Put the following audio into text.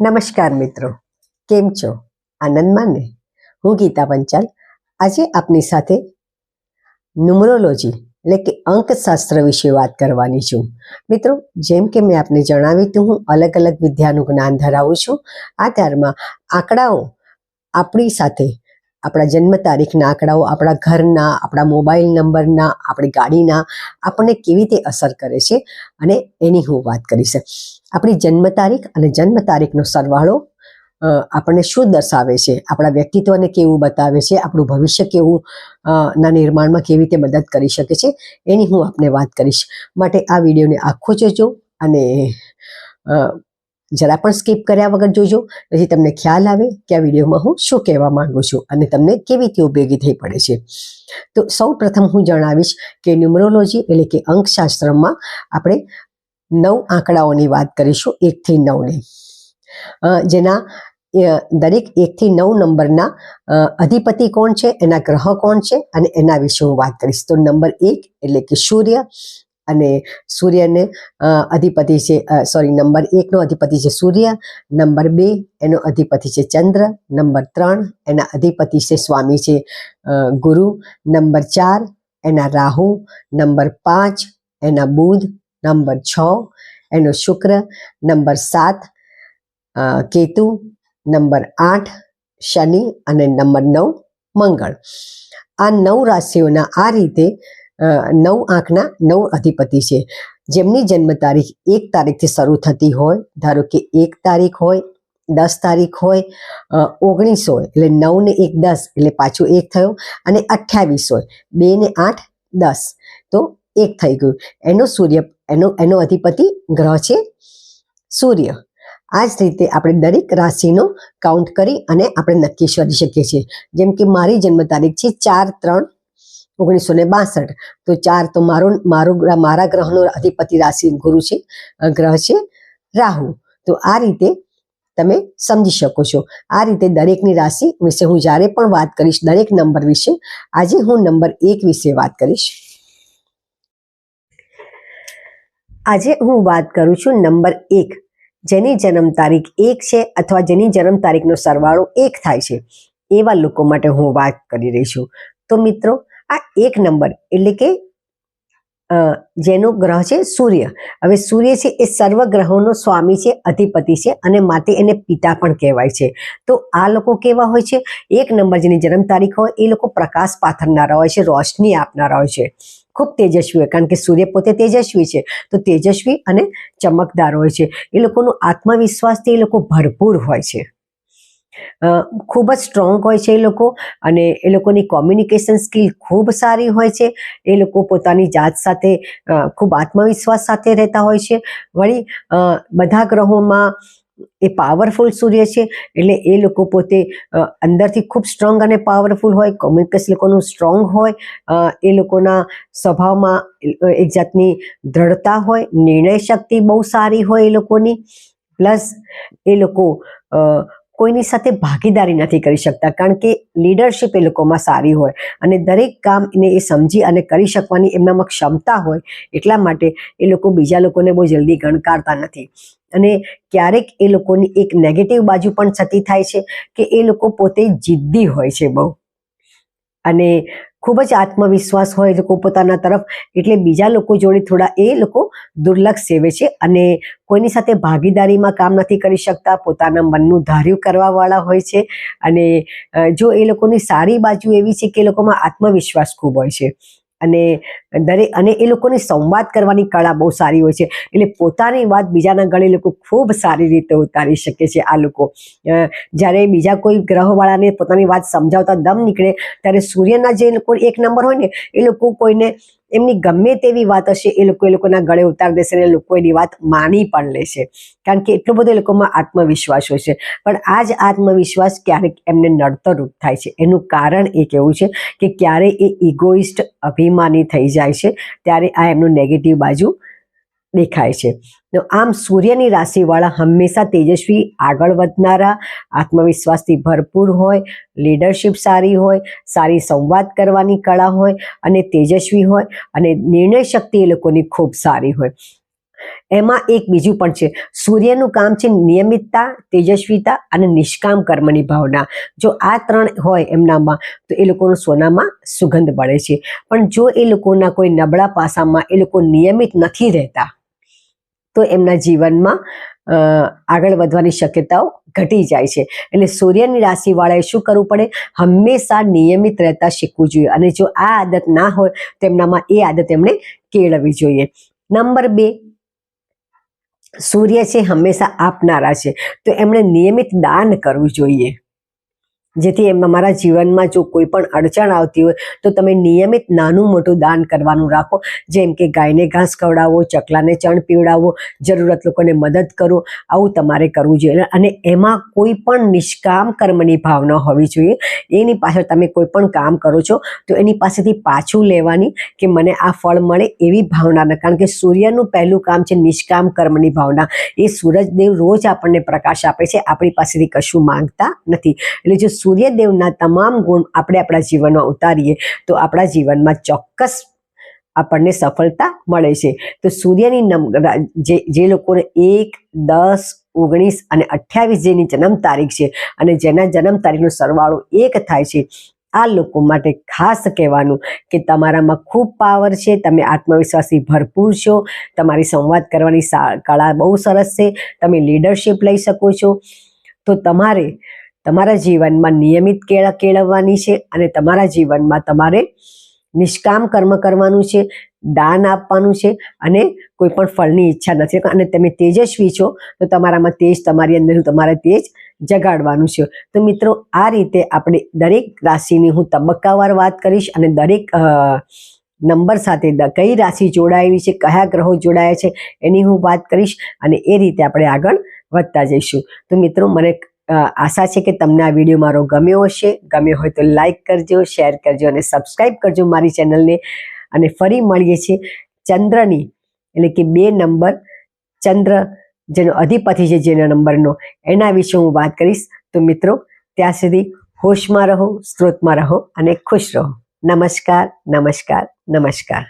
નમસ્કાર મિત્રો, કેમ છો? આનંદમાં ને હું ગીતા પંચાલ. આજે આપની સાથે ન્યુમરોલોજી એટલે કે અંકશાસ્ત્ર વિશે વાત કરવાની છું. મિત્રો, જેમ કે મેં આપને જણાવ્યું હતું, હું અલગ અલગ વિદ્યાનું જ્ઞાન ધરાવું છું. આ ત્યારમાં આંકડાઓ આપણી સાથે આપણા જન્મ તારીખના આંકડાઓ, આપણા ઘરના, આપણા મોબાઈલ નંબરના, આપણી ગાડીના, આપણને કેવી રીતે અસર કરે છે અને એની હું વાત કરીશ. આપણી જન્મ તારીખ અને જન્મ તારીખનો સરવાળો આપણને શું દર્શાવે છે? આપણા વ્યક્તિત્વને કેવું બતાવે છે? આપણું ભવિષ્ય કેવું ના નિર્માણમાં કેવી રીતે મદદ કરી શકે છે? એની હું આપને વાત કરીશ. માટે આ વિડીયોને આખો જોજો અને જરા પણ સ્કીપ કર્યા વગર જોજો. પછી તમને ખ્યાલ આવે કે આ વિડીયોમાં હું શું કહેવા માંગુ છું અને તમને કેવી રીતે ઉપયોગી થઈ પડે છે. તો સૌ પ્રથમ હું જણાવીશ કે ન્યુમરોલોજી એટલે કે અંકશાસ્ત્રમાં આપણે નવ આંકડાઓની વાત કરીશું એકથી નવની. જેના દરેક એકથી નવ નંબરના અધિપતિ કોણ છે, એના ગ્રહ કોણ છે, અને એના વિશે હું વાત કરીશ. તો નંબર એક એટલે કે સૂર્ય અને સૂર્યને અધિપતિ છે સોરી નંબર એકનો અધિપતિ છે સૂર્ય, નંબર બે એનો અધિપતિ છે ચંદ્ર, નંબર ત્રણ એના અધિપતિ છે સ્વામી છે ગુરુ, નંબર ચાર એના રાહુ, નંબર પાંચ એના બુધ, નંબર છ એનો શુક્ર, નંબર સાત કેતુ, નંબર આઠ શનિ અને નંબર નવ મંગળ. આ નવ રાશિઓના આ રીતે નવ આંકના નવ અધિપતિ છે. જેમની જન્મ તારીખ એક તારીખથી શરૂ થતી હોય, ધારો કે એક તારીખ હોય, દસ તારીખ હોય ઓગણીસ હોય, એટલે નવ ને એક દસ, એટલે પાછું એક થયો, અને અઠ્યાવીસ હોય, બે ને આઠ, દસ. તો એક થઈ ગયું. એનો સૂર્ય, એનો એનો અધિપતિ ગ્રહ છે સૂર્ય. આ જ રીતે આપણે દરેક રાશિનો કાઉન્ટ કરી અને આપણે નક્કી કરી શકીએ છીએ. જેમ કે મારી જન્મ તારીખ છે ચાર ત્રણ ઓગણીસો ને બાસઠ. તો ચાર તો મારો, મારું મારા ગ્રહનો અધિપતિ રાશિ ગુરુ છે ગ્રહ છે રાહુ. તો આ રીતે તમે સમજી શકો છો. આ રીતે દરેકની રાશિ વિશે હું જ્યારે પણ વાત કરીશ, દરેક નંબર વિશે, આજે હું નંબર એક વિશે વાત કરીશ. આજે હું વાત કરું છું નંબર એક. જેની જન્મ તારીખ એક છે અથવા જેની જન્મ તારીખનો સરવાળો એક થાય છે, એવા લોકો માટે હું વાત કરી રહી છું. તો મિત્રો આ એક નંબર. એટલે કે જેનો ગ્રહ છે સૂર્ય. હવે સૂર્ય છે એ સર્વ ગ્રહોનો સ્વામી છે, અધિપતિ છે અને માટે એને પિતા પણ કહેવાય છે. તો આ લોકો કેવા હોય છે? એક નંબર જેની જન્મ તારીખ હોય, એ લોકો પ્રકાશ પાથરનારા હોય છે, રોશની આપનારા હોય છે. ખૂબ તેજસ્વી હોય, કારણ કે સૂર્ય પોતે તેજસ્વી છે. તો તેજસ્વી અને ચમકદાર હોય છે. એ લોકોનો આત્મવિશ્વાસથી એ લોકો ભરપૂર હોય છે. ખૂબ જ સ્ટ્રોંગ હોય છે એ લોકો અને એ લોકોની કોમ્યુનિકેશન સ્કિલ ખૂબ સારી હોય છે. એ લોકો પોતાની જાત સાથે ખૂબ આત્મવિશ્વાસ સાથે રહેતા હોય છે. વળી બધા ગ્રહોમાં એ પાવરફુલ સૂર્ય છે એટલે એ લોકો પોતે અંદરથી ખૂબ સ્ટ્રોંગ અને પાવરફુલ હોય કોમ્યુનિકેશન લોકોનું સ્ટ્રોંગ હોય એ લોકોના સ્વભાવમાં એક જાતની દ્રઢતા હોય, નિર્ણય શક્તિ બહુ સારી હોય એ લોકોની. પ્લસ એ લોકો કોઈની સાથે ભાગીદારી નથી કરી શકતા, કારણ કે લીડરશિપ એ લોકોમાં સારી હોય અને દરેક કામ એને એ સમજી અને કરી શકવાની એમનામાં ક્ષમતા હોય એટલા માટે એ લોકો બીજા લોકોને બહુ જલ્દી ગણકારતા નથી. અને ક્યારેક એ લોકોની એક નેગેટિવ બાજુ પણ થતી થાય છે કે એ લોકો પોતે જિદ્દી હોય છે બહુ. અને ખૂબ જ આત્મવિશ્વાસ હોય લોકો પોતાના તરફ, એટલે બીજા લોકો જોડે થોડા એ લોકો દુર્લક્ષ સેવે છે અને કોઈની સાથે ભાગીદારીમાં કામ નથી કરી શકતા, પોતાના મનનું ધાર્યું કરવાવાળા હોય છે અને જો એ લોકોની સારી બાજુ એવી છે કે એ લોકોમાં આત્મવિશ્વાસ ખૂબ હોય છે. અને દરેક, અને એ લોકોની સંવાદ કરવાની કળા બહુ સારી હોય છે. એટલે પોતાની વાત બીજાના ગળે લોકો ખૂબ સારી રીતે ઉતારી શકે છે આ લોકો. જ્યારે બીજા કોઈ ગ્રહવાળાને પોતાની વાત સમજાવતા દમ નીકળે, ત્યારે સૂર્યના જે લોકો એક નંબર હોય ને, એ લોકો કોઈને એમની ગમે તેવી વાત હશે, એ લોકો એ લોકોના ગળે ઉતાર દેશે અને લોકો એની વાત માની પણ લેશે. કારણ કે એટલો બધો એ લોકોમાં આત્મવિશ્વાસ હોય છે. પણ આ જ આત્મવિશ્વાસ ક્યારેક એમને નડતરરૂપ થાય છે. એનું કારણ એ કેવું છે કે ક્યારે એ ઇગોઇસ્ટ અભિમાની થઈ જાય છે, ત્યારે આ એમનું નેગેટિવ બાજુ દેખાય છે. તો આમ સૂર્યની રાશિવાળા હંમેશા તેજસ્વી, આગળ વધનારા, આત્મવિશ્વાસથી ભરપૂર હોય લીડરશિપ સારી હોય, સારી સંવાદ કરવાની કળા હોય અને તેજસ્વી હોય અને નિર્ણય શક્તિ એ લોકોની ખૂબ સારી હોય. એમાં એક બીજું પણ છે. સૂર્યનું કામ છે નિયમિતતા, તેજસ્વીતા અને નિષ્કામ કર્મની ભાવના. જો આ ત્રણ હોય એમનામાં, તો એ લોકોનું સોનામાં સુગંધ પડે છે. પણ જો એ લોકોના કોઈ નબળા પાસામાં એ લોકો નિયમિત નથી રહેતા, તો એમના જીવનમાં આગળ વધવાની શક્યતાઓ ઘટી જાય છે. એટલે સૂર્યની રાશિવાળાએ શું કરવું પડે? હંમેશા નિયમિત રહેતા શીખવું જોઈએ. અને જો આ આદત ના હોય, તો એમનામાં એ આદત એમણે કેળવવી જોઈએ. નંબર બે સૂર્ય છે હંમેશા આપનારા છે. તો એમણે નિયમિત દાન કરવું જોઈએ. જેથી મારા જીવનમાં જો કોઈ પણ અડચણ આવતી હોય, તો તમે નિયમિત નાનું મોટું દાન કરવાનું રાખો. જેમ કે ગાયને ઘાસ ખવડાવો, ચકલાને ચણ પીવડાવો, જરૂરત લોકોને મદદ કરો, આવું તમારે કરવું જોઈએ. અને એમાં કોઈ પણ નિષ્કામ કર્મની ભાવના હોવી જોઈએ. એની પાછળ તમે કોઈ પણ કામ કરો છો, તો એની પાસેથી પાછું લેવાની કે મને આ ફળ મળે એવી ભાવના કારણ કે સૂર્યનું પહેલું કામ છે નિષ્કામ કર્મની ભાવના. એ સૂરજદેવ રોજ આપણને પ્રકાશ આપે છે, આપણી પાસેથી કશું માંગતા નથી. એટલે જો સૂર્યદેવના તમામ ગુણ આપણે આપણા જીવનમાં ઉતારીએ, તો આપણા જીવનમાં ચોક્કસ આપણને સફળતા મળે છે. તો સૂર્યની નમ, જે જે લોકોને એક, દસ, ઓગણીસ અને અઠ્યાવીસ જેની જન્મ તારીખ છે અને જેના જન્મ તારીખનો સરવાળો એક થાય છે, આ લોકો માટે ખાસ કહેવાનું કે તમારામાં ખૂબ પાવર છે, તમે આત્મવિશ્વાસથી ભરપૂર છો, તમારી સંવાદ કરવાની કળા બહુ સરસ છે, તમે લીડરશિપ લઈ શકો છો. તો તમારે તમારા જીવનમાં નિયમિત કેળા કેળવવાની છે અને તમારા જીવનમાં તમારે નિષ્કામ કર્મ કરવાનું છે, દાન આપવાનું છે અને કોઈ પણ ફળની ઈચ્છા નથી અને તમે તેજસ્વી છો, તો તમારામાં તેજ તમારી અંદર તમારે તેજ જગાડવાનું છે. તો મિત્રો, આ રીતે આપણે દરેક રાશિની હું તબક્કાવાર વાત કરીશ અને દરેક નંબર સાથે કઈ રાશિ જોડાયેલી છે, કયા ગ્રહો જોડાયા છે એની હું વાત કરીશ અને એ રીતે આપણે આગળ વધતા જઈશું. તો મિત્રો, મને આશા છે કે તમને આ વીડિયો મારો ગમ્યો હશે. ગમ્યો હોય તો લાઈક કરજો શેર કરજો અને સબસ્ક્રાઈબ કરજો મારી ચેનલને અને ફરી મળીએ છીએ ચંદ્રની, એટલે કે બે નંબર ચંદ્ર, જેનો અધિપતિ છે જેના નંબરનો. એના વિશે હું વાત કરીશ. તો મિત્રો, ત્યાં સુધી હોશમાં રહો, સ્ત્રોતમાં રહો અને ખુશ રહો. નમસ્કાર નમસ્કાર નમસ્કાર.